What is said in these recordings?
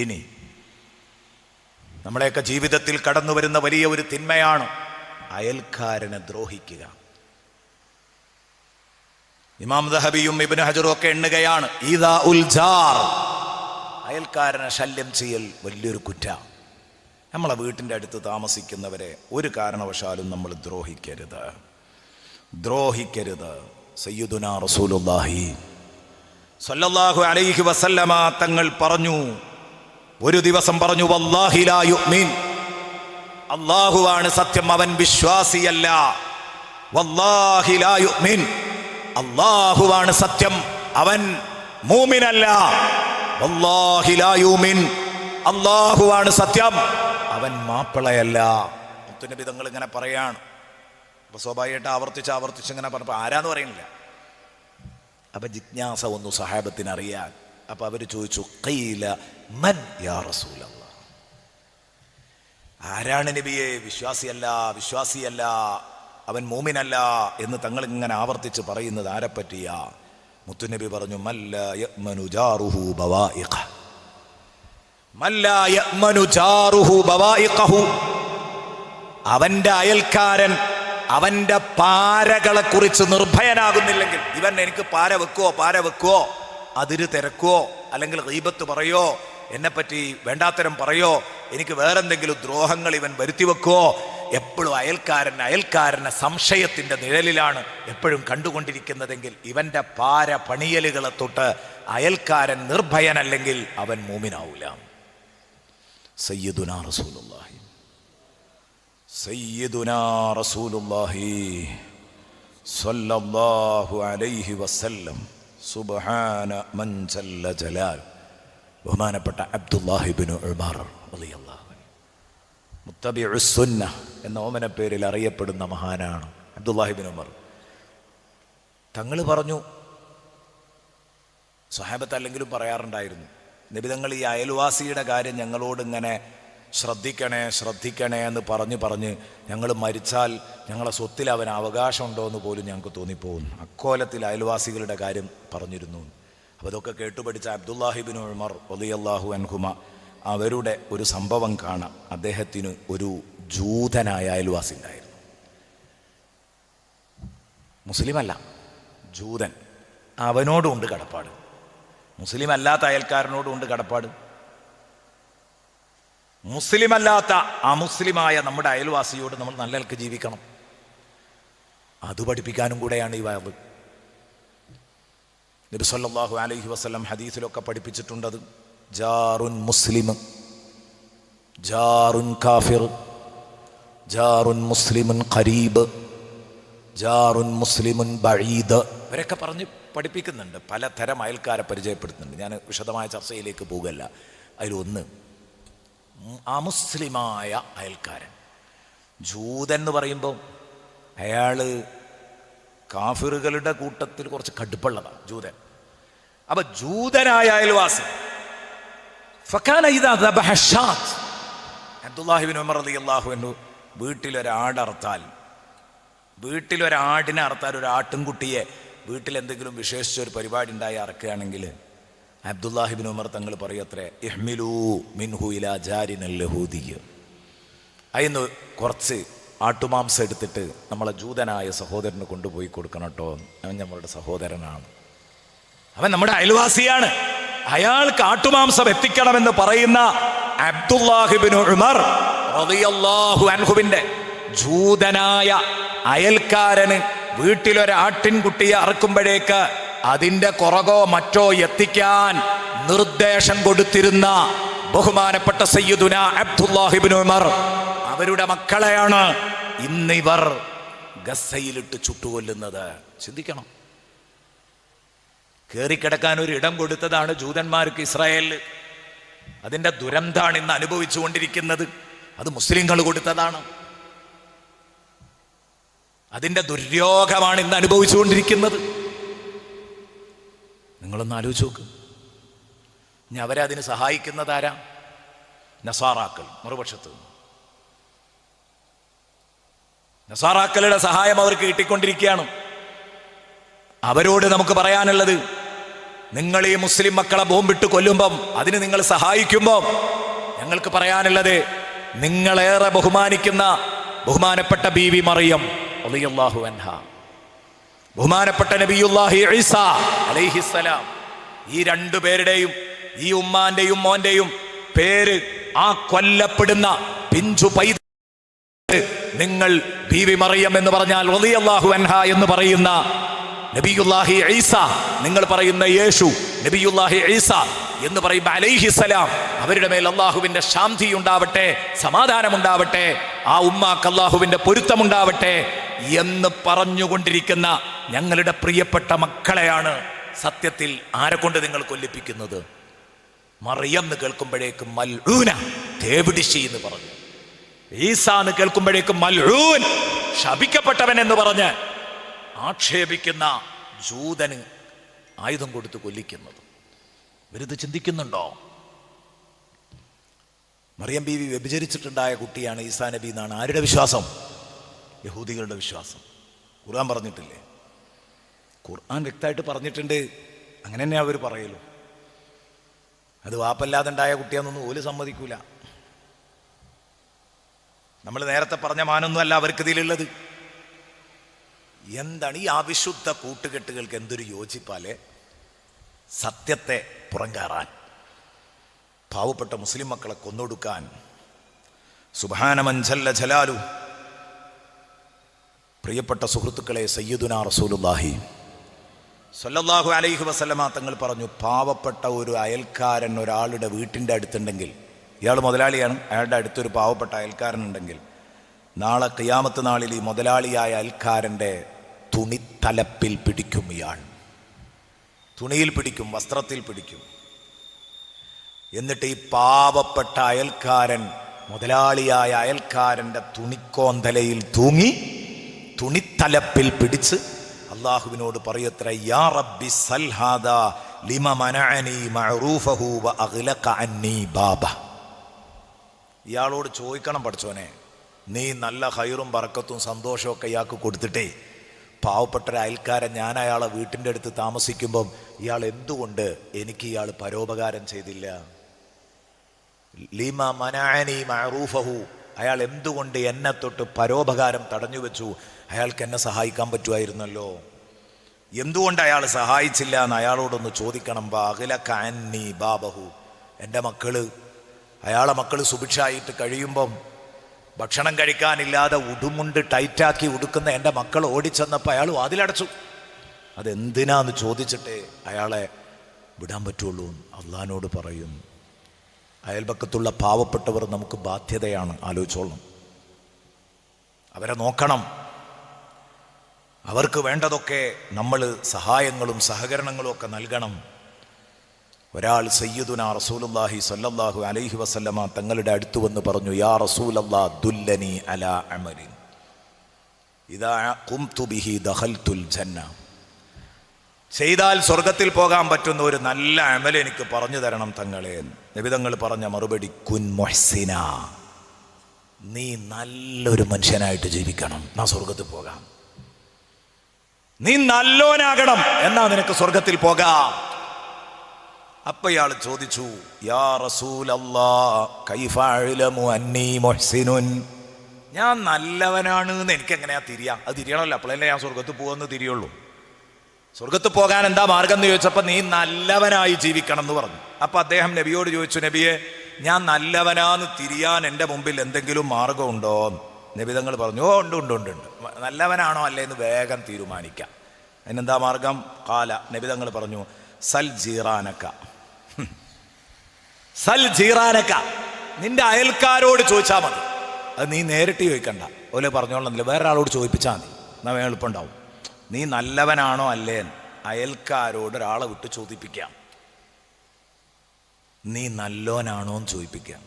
ഇനി നമ്മളെയൊക്കെ ജീവിതത്തിൽ കടന്നു വരുന്ന വലിയ ഒരു തിന്മയാണ് അയൽക്കാരനെ ദ്രോഹിക്കുക. ഇമാം ദഹബിയും ഇബിന് ഹജറും ഒക്കെ എണ്ണുകയാണ്. ഈദാ ഉൽ ജാർ. അയൽക്കാരനെ ശല്യം ചെയ്യൽ വലിയൊരു കുറ്റ. നമ്മളെ വീട്ടിന്റെ അടുത്ത് താമസിക്കുന്നവരെ ഒരു കാരണവശാലും നമ്മൾ ദ്രോഹിക്കരുത്. ദ്രോഹിക്കരുത്. സയ്യുദുന റസൂലുല്ലാഹി സല്ലല്ലാഹു അലൈഹി വസല്ലമ തങ്ങൾ പറഞ്ഞു ഒരു ദിവസം പറഞ്ഞു വല്ലാഹിലായുമീൻ അള്ളാഹുവാണ് സത്യം അവൻ വിശ്വാസിയല്ല. വല്ലാഹിലായുമീൻ അള്ളാഹുവാണ് സത്യം അവൻ മൂമിനല്ല. വല്ലാഹിലായുമീൻ അള്ളാഹുവാണ് സത്യം അവൻ മാപ്പിളയല്ല. മുത്തുനബി തങ്ങൾ ഇങ്ങനെ പറയാണ്. അപ്പൊ സ്വാഭാവികമായിട്ട് ആവർത്തിച്ച് ആവർത്തിച്ച് ഇങ്ങനെ പറഞ്ഞപ്പോൾ ആരാന്ന് പറയുന്നില്ല. അപ്പൊ ജിജ്ഞാസ ഒന്നു സഹാബത്തിന് അറിയാൻ അപ്പൊ അവർ ചോദിച്ചു കൈല മൻ യാ റസൂല ആരാണ് നബിയെ? വിശ്വാസിയല്ല വിശ്വാസിയല്ല അവൻ മൂമിനല്ല എന്ന് തങ്ങൾ ഇങ്ങനെ ആവർത്തിച്ച് പറയുന്നത് ആരെപ്പറ്റിയാ മുത്തുനബി പറഞ്ഞു അവന്റെ അയൽക്കാരൻ അവന്റെ പാരകളെ കുറിച്ച് നിർഭയനാകുന്നില്ലെങ്കിൽ ഇവൻ എനിക്ക് പാര വെക്കുവോ പാര വെക്കുവോ? അതിര് തിരക്കുവോ അല്ലെങ്കിൽ റീബത്ത് പറയോ? എന്നെപ്പറ്റി വേണ്ടാത്തരം പറയോ? എനിക്ക് വേറെന്തെങ്കിലും ദ്രോഹങ്ങൾ ഇവൻ വരുത്തി വെക്കുവോ എപ്പോഴും അയൽക്കാരൻ അയൽക്കാരനെ സംശയത്തിന്റെ നിഴലിലാണ് എപ്പോഴും കണ്ടുകൊണ്ടിരിക്കുന്നതെങ്കിൽ ഇവന്റെ പാര പണിയലുകളെ തൊട്ട് അയൽക്കാരൻ നിർഭയനല്ലെങ്കിൽ അവൻ മൂമിനാവൂല. സയ്യിദുനാ റസൂലുള്ളാഹി. സയ്യിദുനാ റസൂലുള്ളാഹി. സ്വല്ലല്ലാഹു അലൈഹി വസല്ലം. സുബ്ഹാന മൻ ജല്ല ജലാൽ. ബഹുമാനപ്പെട്ട അബ്ദുല്ലാഹിബ്നു ഉമർ റളിയല്ലാഹു മുത്തബി ഉസുന്ന സുന്ന എന്ന ഓമന പേരിൽ അറിയപ്പെടുന്ന മഹാനാണ് അബ്ദുല്ലാഹിബിൻ ഉമർ. തങ്ങൾ പറഞ്ഞു സ്വഹാബത്ത് അല്ലെങ്കിലും പറയാറുണ്ടായിരുന്നു നിബിതങ്ങൾ ഈ അയൽവാസിയുടെ കാര്യം ഞങ്ങളോട് ഇങ്ങനെ ശ്രദ്ധിക്കണേ ശ്രദ്ധിക്കണേ എന്ന് പറഞ്ഞ് പറഞ്ഞ് ഞങ്ങൾ മരിച്ചാൽ ഞങ്ങളെ സ്വത്തിൽ അവന് അവകാശമുണ്ടോ എന്ന് പോലും ഞങ്ങൾക്ക് തോന്നിപ്പോകുന്നു. അക്കോലത്തിൽ അയൽവാസികളുടെ കാര്യം പറഞ്ഞിരുന്നു. അപ്പോൾ ഇതൊക്കെ കേട്ടുപഠിച്ച അബ്ദുല്ലാഹിബിൻ ഉമർ ഒലിയല്ലാഹു അൻഹുമ അവരുടെ ഒരു സംഭവം കാണാം. അദ്ദേഹത്തിന് ഒരു ജൂതനായ അയൽവാസി ഉണ്ടായിരുന്നു. മുസ്ലിമല്ല ജൂതൻ. അവനോടും ഉണ്ട് കടപ്പാട്. മുസ്ലിം അല്ലാത്ത അയൽക്കാരനോടും ഉണ്ട് കടപ്പാട്. മുസ്ലിം അല്ലാത്ത അമുസ്ലിമായ നമ്മുടെ അയൽവാസിയോട് നമ്മൾ നല്ലൽക്ക് ജീവിക്കണം. അത് പഠിപ്പിക്കാനും കൂടെയാണ് ഈ വാവ് നബി സല്ലല്ലാഹു അലൈഹി വസല്ലം ഹദീസിലൊക്കെ പഠിപ്പിച്ചിട്ടുണ്ടത് ജാറുൻ മുസ്ലിം ജാറുൻ കാഫിർ ജാറുൻ മുസ്ലിമുൻ ഖരീബ് ജാറുൻ മുസ്ലിമുൻ ബഴീദ് ഇവരൊക്കെ പറഞ്ഞ് പഠിപ്പിക്കുന്നുണ്ട്. പലതരം അയൽക്കാരെ പരിചയപ്പെടുത്തുന്നുണ്ട്. ഞാൻ വിശദമായ ചർച്ചയിലേക്ക് പോകല്ല. അതിലൊന്ന് അമുസ്ലിമായ അയൽക്കാരൻ ജൂതൻ എന്ന് പറയുമ്പോൾ അയാൾ കാഫിറുകളുടെ കൂട്ടത്തിൽ കുറച്ച് കടുപ്പുള്ളതാണ് ജൂതൻ അപ്പൊ ജൂതനായ അയൽവാസി. അബ്ദുല്ലാഹിബിൻ ഉമർ റളിയല്ലാഹു അൻഹു വീട്ടിലൊരാടർത്താൽ വീട്ടിലൊരാടിനെ അറുത്താൽ ഒരു ആട്ടിൻകുട്ടിയെ വീട്ടിൽ എന്തെങ്കിലും വിശേഷിച്ച ഒരു പരിപാടി ഉണ്ടായി അറക്കുകയാണെങ്കിൽ അബ്ദുല്ലാഹിബിൻ ഉമർ തങ്ങൾ പറയത്രേ ഇഹ്മിലൂ മിൻഹു ഇലാ ജാരിനൽ ലഹൂദിയ അതിന്ന് കുറച്ച് ആട്ടുമാംസം എടുത്തിട്ട് നമ്മളെ ജൂതനായ സഹോദരന് കൊണ്ടുപോയി കൊടുക്കണം കേട്ടോ അവൻ നമ്മളുടെ സഹോദരനാണ്. അവൻ നമ്മുടെ അയൽവാസിയാണ്. അയാൾക്ക് ആട്ടുമാംസം എത്തിക്കണമെന്ന് പറയുന്ന അബ്ദുല്ലാഹിബിൻ ഉമർ അൻഹുവിന്റെ ജൂതനായ അയൽക്കാരന് വീട്ടിലൊരാട്ടിൻകുട്ടിയെ അറക്കുമ്പോഴേക്ക് അതിന്റെ കുറകോ മറ്റോ എത്തിക്കാൻ നിർദ്ദേശം കൊടുത്തിരുന്ന ബഹുമാനപ്പെട്ട സയ്യിദുന അബ്ദുല്ലാഹിബിൻ ഉമർ അവരുടെ മക്കളെയാണ് ഇന്നിവർ ഗസയിലിട്ട് ചുട്ടുകൊല്ലുന്നത്. ചിന്തിക്കണം. കയറിക്കിടക്കാൻ ഒരു ഇടം കൊടുത്തതാണ് ജൂതന്മാർക്ക് ഇസ്രായേലിൽ അതിന്റെ ദുരന്താണ് ഇന്ന് അനുഭവിച്ചുകൊണ്ടിരിക്കുന്നത് അത് മുസ്ലിങ്ങൾ കൊടുത്തതാണ്. അതിന്റെ ദുര്യോഗമാണ് ഇന്ന് അനുഭവിച്ചുകൊണ്ടിരിക്കുന്നത് നിങ്ങളൊന്ന് ആലോചിച്ച് നോക്ക്. ഇനി അവരെ അതിന് സഹായിക്കുന്നതാരാ നസാറാക്കൾ മറുപക്ഷത്ത്. നസാറാക്കളുടെ സഹായം അവർക്ക് കിട്ടിക്കൊണ്ടിരിക്കുകയാണ്. അവരോട് നമുക്ക് പറയാനുള്ളത് നിങ്ങൾ ഈ മുസ്ലിം മക്കളെ ബോംബിട്ട് കൊല്ലുമ്പം അതിന് നിങ്ങൾ സഹായിക്കുമ്പോൾ ഞങ്ങൾക്ക് പറയാനുള്ളത് നിങ്ങളേറെ ബഹുമാനിക്കുന്ന ബഹുമാനപ്പെട്ട ബി വി മറിയം അലിയല്ലാഹു അൻഹ. ബഹുമാനപ്പെട്ട നബിയുല്ലാഹി ഈസ അലൈഹിസ്സലാം ഈ രണ്ടു പേരുടെയും ഈ ഉമ്മാന്റെയും മോന്റെയും പേര് ആ കൊല്ലപ്പെടുന്ന പിഞ്ചു പൈത നിങ്ങൾ ബീവി മറിയം എന്ന് പറഞ്ഞാൽ റളിയല്ലാഹു അൻഹ എന്ന് പറയുന്ന നബിയുല്ലാഹി ഈസ. നിങ്ങൾ പറയുന്ന യേശു നബിയുല്ലാഹി ഈസ എന്ന് പറയുമ്പോൾ അലൈഹിസലാം അവരുടെ മേൽ അള്ളാഹുവിന്റെ ശാന്തി ഉണ്ടാവട്ടെ സമാധാനം ഉണ്ടാവട്ടെ ആ ഉമ്മാക്ക് അള്ളാഹുവിന്റെ പൊരുത്തമുണ്ടാവട്ടെ എന്ന് പറഞ്ഞുകൊണ്ടിരിക്കുന്ന ഞങ്ങളുടെ പ്രിയപ്പെട്ട മക്കളെയാണ് സത്യത്തിൽ ആരെ കൊണ്ട് നിങ്ങൾ കൊല്ലിപ്പിക്കുന്നത്? മറിയം എന്ന് കേൾക്കുമ്പോഴേക്കും മൽഊന തേവിടിശി എന്ന് പറഞ്ഞു. ഈസ എന്ന് കേൾക്കുമ്പോഴേക്കും മൽഊൻ ശപിക്കപ്പെട്ടവൻ എന്ന് പറഞ്ഞ് ആക്ഷേപിക്കുന്ന ജൂതന് ആയുധം കൊടുത്ത് കൊല്ലിക്കുന്നത്. ഇവരിത് ചിന്തിക്കുന്നുണ്ടോ? മറിയം ബീവി വ്യഭിചരിച്ചിട്ടുണ്ടായ കുട്ടിയാണ് ഈസാ നബി എന്നാണ് ആരുടെ വിശ്വാസം? യഹൂദികളുടെ വിശ്വാസം. ഖുർആൻ പറഞ്ഞിട്ടില്ലേ? ഖുർആൻ വ്യക്തമായിട്ട് പറഞ്ഞിട്ടുണ്ട്. അങ്ങനെ തന്നെ അവർ പറയലു. അത് വാപ്പല്ലാതെ ഉണ്ടായ കുട്ടിയാണെന്നൊന്നും ഓൽ സമ്മതിക്കൂല. നമ്മൾ നേരത്തെ പറഞ്ഞ മാനൊന്നുമല്ല അവർക്ക് ഇതിലുള്ളത്. എന്താണ് ഈ അവിശുദ്ധ കൂട്ടുകെട്ടുകൾക്ക് എന്തൊരു യോജിപ്പാലെ? സത്യത്തെ പുറങ്കാറാൻ പാവപ്പെട്ട മുസ്ലിം മക്കളെ കൊന്നൊടുക്കാൻ. സുബാനമഞ്ചല്ല ജലാലു പ്രിയപ്പെട്ട സുഹൃത്തുക്കളെ സയ്യിദുന റസൂലുല്ലാഹി സല്ലല്ലാഹു അലൈഹി വസല്ലമ തങ്ങൾ പറഞ്ഞു പാവപ്പെട്ട ഒരു അയൽക്കാരൻ ഒരാളുടെ വീട്ടിന്റെ അടുത്തുണ്ടെങ്കിൽ ഇയാൾ മുതലാളിയാണ് അയാളുടെ അടുത്തൊരു പാവപ്പെട്ട അയൽക്കാരൻ ഉണ്ടെങ്കിൽ നാളെ കിയാമത്ത് നാളിൽ ഈ മുതലാളിയായ അയൽക്കാരന്റെ തുണിത്തലപ്പിൽ പിടിക്കും ഇയാൾ. തുണിയിൽ പിടിക്കും വസ്ത്രത്തിൽ പിടിക്കും. എന്നിട്ട് ഈ പാവപ്പെട്ട അയൽക്കാരൻ മുതലാളിയായ അയൽക്കാരന്റെ തുണിക്കോന്തലയിൽ തൂങ്ങി തുണിത്തലപ്പിൽ പിടിച്ച് അള്ളാഹുവിനോട് പറയത്ര യാ റബ്ബി ലിമ മനഅനി വ അന്നി ബാബ. ഇയാളോട് ചോദിക്കണം പഠിച്ചോനെ നീ നല്ല ഹൈറും പറക്കത്തും സന്തോഷമൊക്കെ ഇയാൾക്ക് കൊടുത്തിട്ടേ പാവപ്പെട്ട അയൽക്കാരൻ ഞാൻ അയാളെ വീട്ടിന്റെ അടുത്ത് താമസിക്കുമ്പം ഇയാൾ എന്തുകൊണ്ട് എനിക്ക് ഇയാൾ പരോപകാരം ചെയ്തില്ല? ലിമ മനാനി മഅറൂഫഹു അയാൾ എന്തുകൊണ്ട് എന്നെ തൊട്ട് പരോപകാരം തടഞ്ഞു വെച്ചു? അയാൾക്ക് എന്നെ സഹായിക്കാൻ പറ്റുമായിരുന്നല്ലോ. എന്തുകൊണ്ട് അയാൾ സഹായിച്ചില്ല എന്ന് അയാളോടൊന്ന് ചോദിക്കണം. ബാ അഖില കാന്നി ബാബഹു. എന്റെ മക്കൾ അയാളെ മക്കൾ സുഭിക്ഷായിട്ട് കഴിയുമ്പം ഭക്ഷണം കഴിക്കാനില്ലാതെ ഉടുമുണ്ട് ടൈറ്റാക്കി ഉടുക്കുന്ന എന്റെ മക്കൾ ഓടിച്ചെന്നപ്പോൾ അയാൾ വാതിലടച്ചു. അതെന്തിനാന്ന് ചോദിച്ചിട്ടേ? അയാളെ വിടാൻ പറ്റുള്ളൂ അള്ളഹാനോട് പറയും. അയൽപക്കത്തുള്ള പാവപ്പെട്ടവർ നമുക്ക് ബാധ്യതയാണ്. ആലോചിച്ചോളണം. അവരെ നോക്കണം. അവർക്ക് വേണ്ടതൊക്കെ നമ്മൾ സഹായങ്ങളും സഹകരണങ്ങളും ഒക്കെ നൽകണം. ഒരാൾ സയ്യിദുന റസൂലുല്ലാഹി സല്ലല്ലാഹു അലൈഹി വസല്ലമ തങ്ങളുടെ അടുത്ത് വന്ന് പറഞ്ഞു യാ റസൂലല്ലാ ദുല്ലനി അലാ അമലിൻ ഇതാ ഖുംതു ബിഹി ദഖൽതുൽ ജന്ന. ചെയ്താൽ സ്വർഗത്തിൽ പോകാൻ പറ്റുന്ന ഒരു നല്ല അമൽ എനിക്ക് പറഞ്ഞു തരണം തങ്ങളെ നിബിതങ്ങൾ പറഞ്ഞ മറുപടി കുൻ മൊഹ്സിന. നീ നല്ലൊരു മനുഷ്യനായിട്ട് ജീവിക്കണം. നാ സ്വർഗത്തിൽ പോകാം. നീ നല്ലോനാകണം. എന്നാ നിനക്ക് സ്വർഗത്തിൽ പോകാം. അപ്പൊ ഇയാൾ ചോദിച്ചു യാ റസൂൽ മൊഹ്സിനുൻ? ഞാൻ നല്ലവനാണ് എന്ന് എനിക്ക് എങ്ങനെയാ തിരിയാ? അത് തിരിയണമല്ലോ. അപ്പോഴല്ലേ ഞാൻ സ്വർഗത്ത് പോകുമെന്ന് തിരിയുള്ളൂ. സ്വർഗത്ത് പോകാൻ എന്താ മാർഗം എന്ന് ചോദിച്ചപ്പോൾ നീ നല്ലവനായി ജീവിക്കണം എന്ന് പറഞ്ഞു. അപ്പൊ അദ്ദേഹം നബിയോട് ചോദിച്ചു നബിയെ ഞാൻ നല്ലവനാന്ന് തിരിയാൻ എന്റെ മുമ്പിൽ എന്തെങ്കിലും മാർഗമുണ്ടോ? നബിതങ്ങൾ പറഞ്ഞു ഓ ഉണ്ട് ഉണ്ട് ഉണ്ട് ഉണ്ട്. നല്ലവനാണോ അല്ലേ എന്ന് വേഗം തീരുമാനിക്കാം. അതിനെന്താ മാർഗം? കാല. നബിതങ്ങൾ പറഞ്ഞു സൽ ജീറാനക്ക. സൽ ജീറാനക്ക. നിന്റെ അയൽക്കാരോട് ചോദിച്ചാൽ മതി. അത് നീ നേരിട്ട് ചോദിക്കണ്ട. ഓലെ പറഞ്ഞോളന്നില്ല വേറെ ആളോട് ചോദിപ്പിച്ചാൽ മതി വേഗം എളുപ്പമുണ്ടാവും. നീ നല്ലവനാണോ അല്ലേ അയൽക്കാരോട് ഒരാളെ വിട്ട് ചോദിപ്പിക്കാം. നീ നല്ലോനാണോ എന്ന് ചോദിപ്പിക്കാം.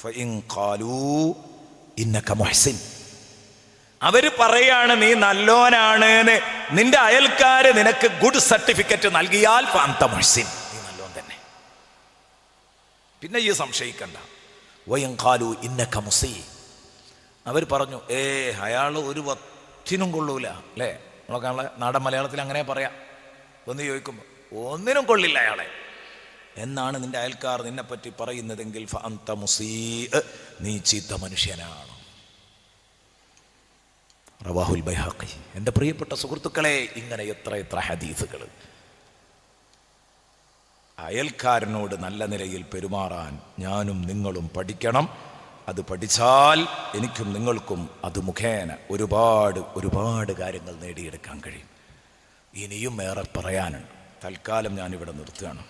ഫഇൻ ഖാലൂ ഇന്നക മുഹ്സിൻ. അവർ പറയാണ് നീ നല്ലോനാണ് നിന്റെ അയൽക്കാര് നിനക്ക് ഗുഡ് സർട്ടിഫിക്കറ്റ് നൽകിയാൽ ഫഅന്ത മുഹ്സിൻ. നീ നല്ലോൻ തന്നെ. പിന്നെ ഈ സംശയിക്കണ്ട. വയം കാലു ഇന്നക മുസീ. അവർ പറഞ്ഞു ഏ അയാൾ ഒരു വത്തിനും കൊള്ളൂല അല്ലേ? നമ്മളൊക്കെ നാടൻ മലയാളത്തിൽ അങ്ങനെ പറയാം. ഒന്ന് ചോദിക്കുമ്പോൾ ഒന്നിനും കൊള്ളില്ല അയാളെ. എന്നാണ് നിന്റെ അയൽക്കാർ നിന്നെപ്പറ്റി പറയുന്നതെങ്കിൽ മുസീഅ്. നീ ചീത്ത മനുഷ്യനാണ്. റവാഹുൽ ബൈഹാഖി. എന്റെ പ്രിയപ്പെട്ട സുഹൃത്തുക്കളെ ഇങ്ങനെ എത്ര എത്ര ഹദീസുകൾ അയൽക്കാരനോട് നല്ല നിലയിൽ പെരുമാറാൻ ഞാനും നിങ്ങളും പഠിക്കണം. അത് പഠിച്ചാൽ എനിക്കും നിങ്ങൾക്കും അത് മുഖേന ഒരുപാട് ഒരുപാട് കാര്യങ്ങൾ നേടിയെടുക്കാൻ കഴിയും. ഇനിയും ഏറെ പറയാനുണ്ട്. തൽക്കാലം ഞാനിവിടെ നിർത്തുകയാണ്.